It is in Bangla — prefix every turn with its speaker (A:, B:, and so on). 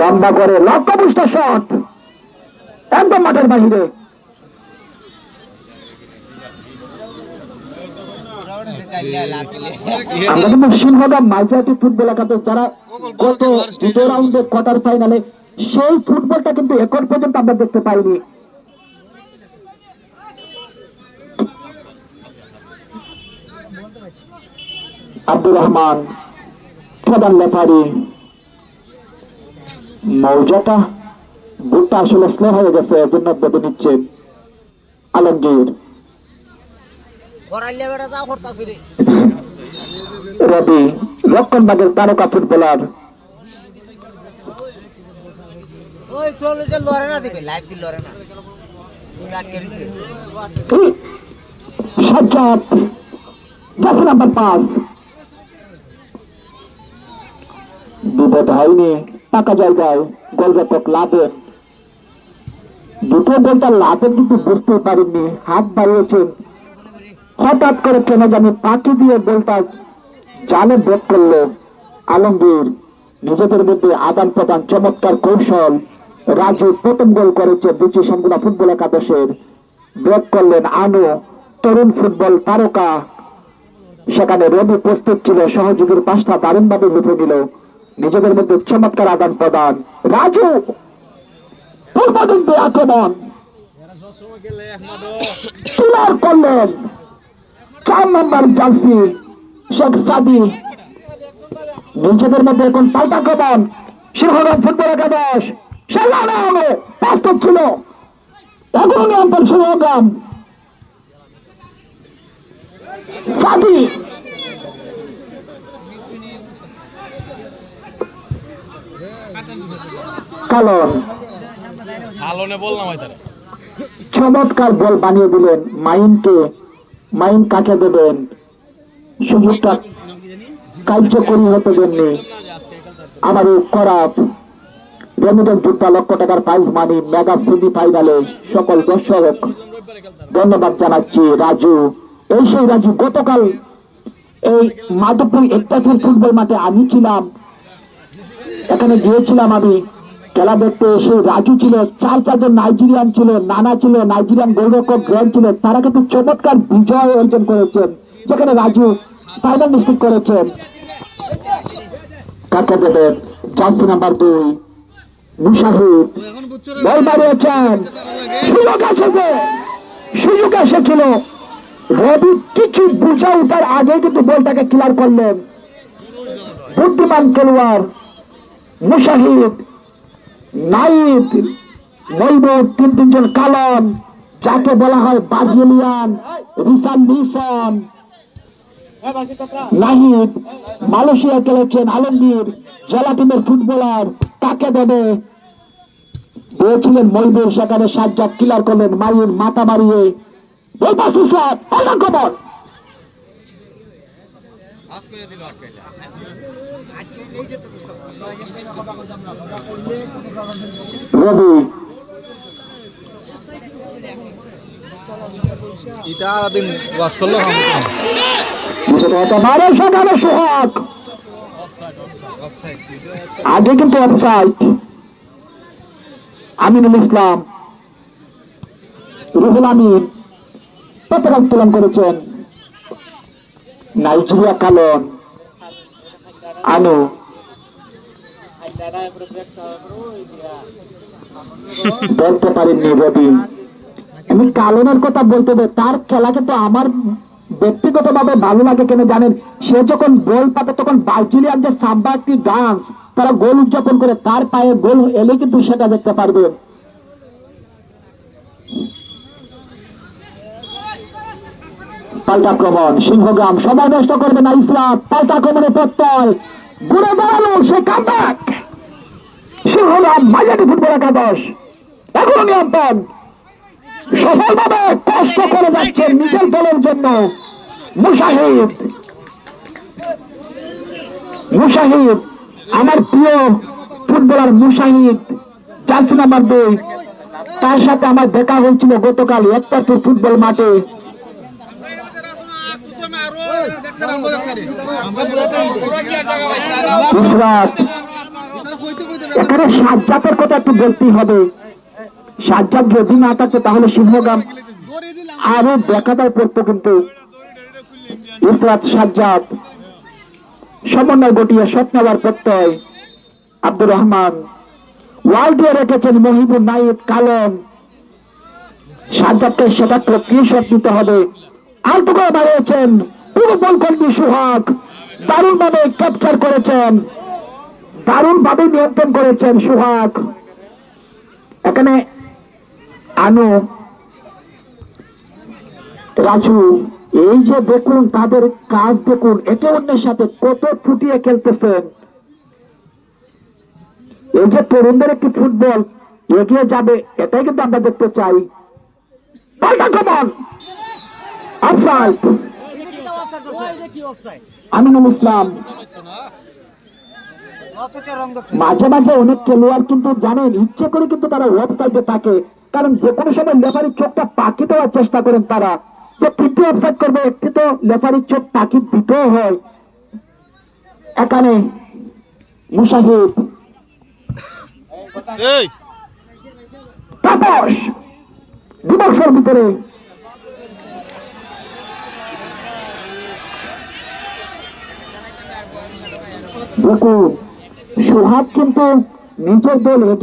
A: লম্বা করে লক্ষ্যপুষ্ট শট। একদম মাঠের বাহিরে সেই ফুটবলটা কিন্তু পর্যন্ত আমরা দেখতে পাইনি। আব্দুর রহমান, প্রধান লেফারি মৌজাটা বুটটা আসলে স্লো হয়ে গেছে এজন্য বেঁধে নিচ্ছে আলমগীর। রবি রক্ষণবাগের তারকা ফুটবলার। সাজ্জাদ নাম্বার পাঁচ। বিপদ হয়নি। পাকা জায়গায় গোলরক্ষক লাভেন দুটো গোলটা লাভেন কিন্তু বুঝতে পারেননি হাত বাড়িয়েছেন। হঠাৎ করে কেন জানি পাখি দিয়ে বলটা জালে ব্রেক করল। আলমগীর, নিজেদের মধ্যে আদান প্রদান চমৎকার কৌশল। রাজু প্রথম গোল করেছে দুচি সংগুলা ফুটবল একাদশের। ব্রেক করলেন আনু, তরুণ ফুটবল তারকা। সেখানে রবি প্রস্তুত ছিল, সহযোগীর পাঁচটা দারুণভাবে লুটে নিল। নিজেদের মধ্যে চমৎকার আদান প্রদান। রাজু পূর্ব দিক দিয়ে আক্রমণ ক্লিয়ার করলেন চার নম্বর জার্সি, শেখ সাদি। নিজেদের মধ্যে এখন পাল্টা আক্রমণ সিংহগ্রাম ফুটবল একাদশ সেখানে প্রস্তুত ছিল। এখনও নিয়ন্ত্রণ সিংহগ্রাম সাদি কালন
B: সালনে বললাম
A: চমৎকার বল বানিয়ে দিলেন মাইনকে। মাইন কাকে দেবেন? সুযোগটা কার্যকরী হতে দেননি। আমার করাপ রেমিডেন্ট যুদ্ধা লক্ষ টাকার প্রাইজ মানি মেগা সেমি ফাইনালে সকল দর্শক ধন্যবাদ জানাচ্ছি রাজু। এই সেই রাজু গতকাল এই মাধবপুর একটাফের ফুটবল মাঠে আমি ছিলাম। এখানে গিয়েছিলাম আমি। খেলা দেখতে এসে রাজু ছিল, চার চারজন নাইজেরিয়ান ছিল, নানা ছিল, নাইজেরিয়ান গোলরক্ষক গ্র্যান্ড ছিল। তারা কিন্তু চমৎকার বিজয় অর্জন করেছেন, যেখানে রাজু ফাইনাল নিশ্চিত করেছেন। বুদ্ধিমান খেলোয়াড়। মুশাহিদ নাইদ মইবুর তিন তিনজন কালন যাকে বলা হয় ব্রাজিলিয়ান রিসান নিসন নাহিদ, মালয়েশিয়া খেলেছেন আলমগীর জেলা টিমের ফুটবলার, কাকে দেবে দিয়েছিলেন মইবুর সেখানে সাজ্জাদ, কিলার করলেন মাইন, মাথা মারিয়ে। পাশে খবর। রবি।
B: আর দিন করল
A: আগে কিন্তু অফসাইড আমিনুল ইসলাম রুহুল আমিন পতাকা উত্তোলন করেছেন। নাইজেরিয়া কালন আনু। বলতে পারেননি রবি। আমি কালনের কথা বলতে হবে তার খেলা কিন্তু আমার ব্যক্তিগতভাবে ভালো লাগে কেন জানেন? সে যখন গোল পাবে, তখন ব্রাজিলিয়ান যে সাম্বা একটি ডান্স, তারা গোল উদযাপন করে, তার পায়ে গোল এলে কিন্তু সেটা দেখতে পারবেন পাল্টা আক্রমণ, সিংহগ্রাম সময় নষ্ট করবে না ইসলাম পাল্টা আক্রমণে প্রত্যয়। ঘুরে দাঁড়ানো সে কামব্যাক সিংহগ্রাম মাঝারি ফুটবল একাদশ এখনও নিয়ন্ত্রণ সফলভাবে কষ্ট করে যাচ্ছেন নিজের দলের জন্য মুশাহিদ মুশাহিদ আমার প্রিয় ফুটবলার মুশাহিদ জার্সি নাম্বার দুই তার সাথে আমার দেখা হয়েছিল গতকাল একটাপুর ফুটবল মাঠে ইসরাত এখানে সাজ্জাতের কথা একটু বলতেই হবে। সাজ্জাদ যদি না থাকে তাহলে সিংহগাম আরও দেখাদায় পড়তো কিন্তু। ইসরাত সাজ্জাদ, সমন্বয় গটিয়ে নেওয়ার প্রত্যয়, আব্দুর রহমান দিয়ে রেখেছেন মহিবুর নাইদ কালম। সাজ্জাদকে সেটা প্রক্রিয় শট নিতে হবে? আলতু করে বাড়িয়েছেন পুরো বল কর্মী সুহাগ। দারুণ ভাবে ক্যাপচার করেছেন। দারুণ ভাবে নিয়ন্ত্রণ করেছেন সুহাগ। এখানে আনু রাজু এই যে দেখুন তাদের কাজ দেখুন একে অন্যের সাথে কত ফুটিয়ে খেলতেছেন। এই যে তরুণদের একটি ফুটবল এগিয়ে যাবে এটাই কিন্তু আমরা দেখতে চাই। আমিনুল ইসলাম। মাঝে মাঝে অনেক খেলোয়াড় কিন্তু জানেন ইচ্ছে করে কিন্তু তারা ওয়েব সাইডে থাকে। কারণ যে কোনো সময় লেফারির চোখটা পাকি দেওয়ার চেষ্টা করেন তারা। যে তিনটি অফসাইড করবে একটি তো লেফারির চোখ পাকি দিতেও হয়। এখানে মুসাহিদ তাপস! বিমর্শের ভিতরে। দেখুন সোহাগ কিন্তু নিজের দল